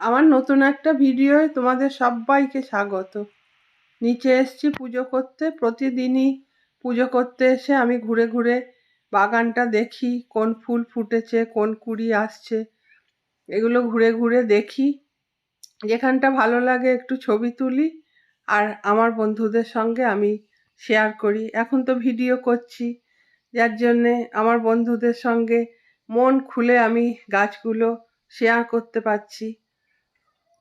আমার নতুন একটা ভিডিওয় তোমাদের সবাইকে স্বাগত। নিচে এসছি পুজো করতে, প্রতিদিনই পুজো করতে এসে আমি ঘুরে ঘুরে বাগানটা দেখি, কোন ফুল ফুটেছে, কোন কুড়ি আসছে, এগুলো ঘুরে ঘুরে দেখি। যেখানটা ভালো লাগে একটু ছবি তুলি আর আমার বন্ধুদের সঙ্গে আমি শেয়ার করি। এখন তো ভিডিও করছি, যার জন্যে আমার বন্ধুদের সঙ্গে মন খুলে আমি গাছগুলো শেয়ার করতে পারছি।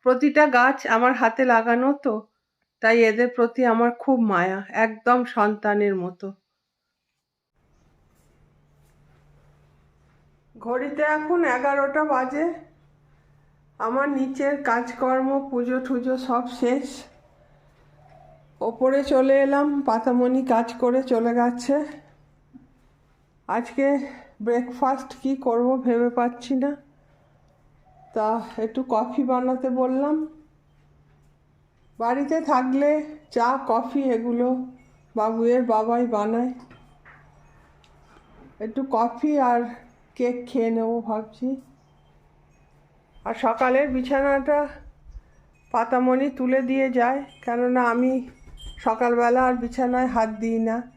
প্রতিটা গাছ আমার হাতে লাগানো তো, তাই এদের প্রতি আমার খুব মায়া, একদম সন্তানের মতো। ঘড়িতে এখন এগারোটা বাজে। আমার নিচের কাজকর্ম, পুজো টুজো সব শেষ। ওপরে চলে এলাম, পাতামণি কাজ করে চলে গেছে। আজকে ব্রেকফাস্ট কি করব ভেবে পাচ্ছি না। তা একটু কফি বানাতে বললাম। বাড়িতে থাকলে চা, কফি এগুলো বাবুয়ের বাবাই বানায়। একটু কফি আর কেক খেয়ে নেব ভাবছি। আর সকালের বিছানাটা পাতামণি তুলে দিয়ে যায়, কেননা আমি সকালবেলা আর বিছানায় হাত দিই না।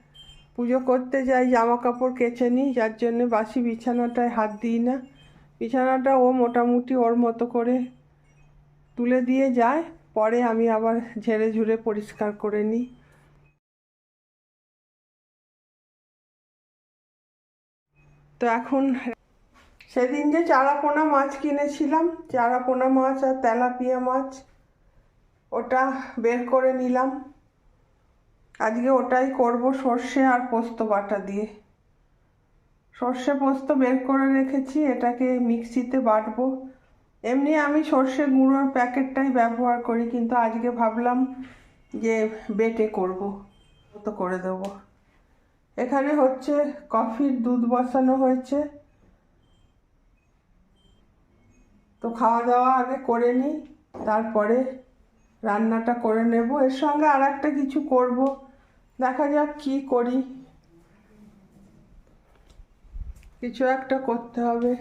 পুজো করতে যাই জামা কাপড় কেচে নিই, যার জন্যে বাসি বিছানাটায় হাত দিই না। বিছানাটা ও মোটামুটি ওর মতো করে তুলে দিয়ে যায়। পরে আমি আবার ঝেড়ে ঝুড়ে পরিষ্কার করে নিই। তো এখন সেদিন যে চারাপোনা মাছ কিনেছিলাম, চারাপোনা মাছ আর তেলাপিয়া মাছ, ওটা বের করে নিলাম। আজকে ওটাই করব সর্ষে আর পোস্ত বাটা দিয়ে। সর্ষে পোস্ত বের করে রেখেছি, এটাকে মিক্সিতে বাটবো। এমনি আমি সর্ষে গুঁড়োর প্যাকেটটাই ব্যবহার করি, কিন্তু আজকে ভাবলাম যে বেটে করব তো করে দেবো। এখানে হচ্ছে কফির দুধ বসানো হয়েছে। তো খাওয়া দাওয়া আগে করে নিই, তারপরে রান্নাটা করে নেব। এর সঙ্গে আর একটা কিছু করব। দেখা যাক কি করি। কিছু একটা করতে হবে।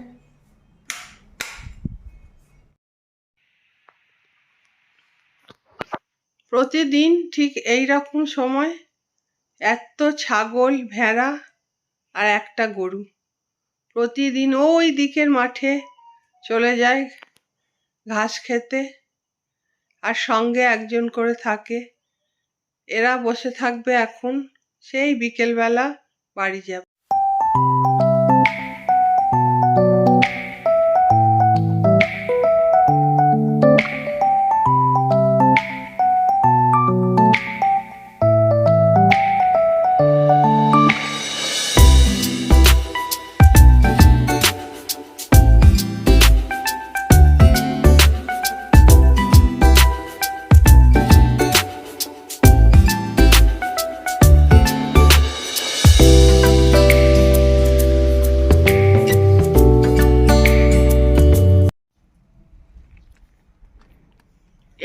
প্রতিদিন ঠিক এই রকম সময় এত ছাগল, ভেড়া আর একটা গরু। প্রতিদিন ওই দিকের মাঠে চলে যায় ঘাস খেতে আর সঙ্গে একজন করে থাকে। এরা বসে থাকবে এখন, সেই বিকেলবেলা বাড়ি যাবে। you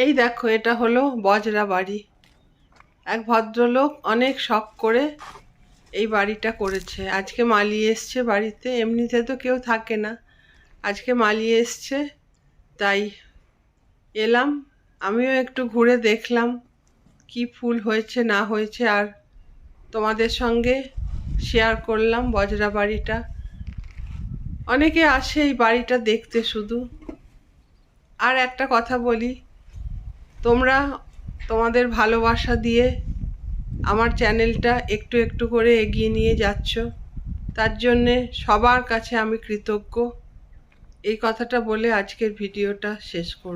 এই দেখো, এটা হলো বজরা বাড়ি। এক ভদ্রলোক অনেক শখ করে এই বাড়িটা করেছে। আজকে মালি এসছে বাড়িতে, এমনিতে তো কেউ থাকে না। আজকে মালি এসছে, তাই এলাম। আমিও একটু ঘুরে দেখলাম কি ফুল হয়েছে, না হয়েছে, আর তোমাদের সঙ্গে শেয়ার করলাম বজরা বাড়িটা। অনেকে আসে এই বাড়িটা দেখতে শুধু। আর একটা কথা বলি তোমরা তোমাদের ভালোবাসা দিয়ে আমার চ্যানেলটা একটু একটু করে এগিয়ে নিয়ে যাচ্ছ। তার জন্যে সবার কাছে আমি কৃতজ্ঞ। এই কথাটা বলে আজকের ভিডিওটা শেষ করব।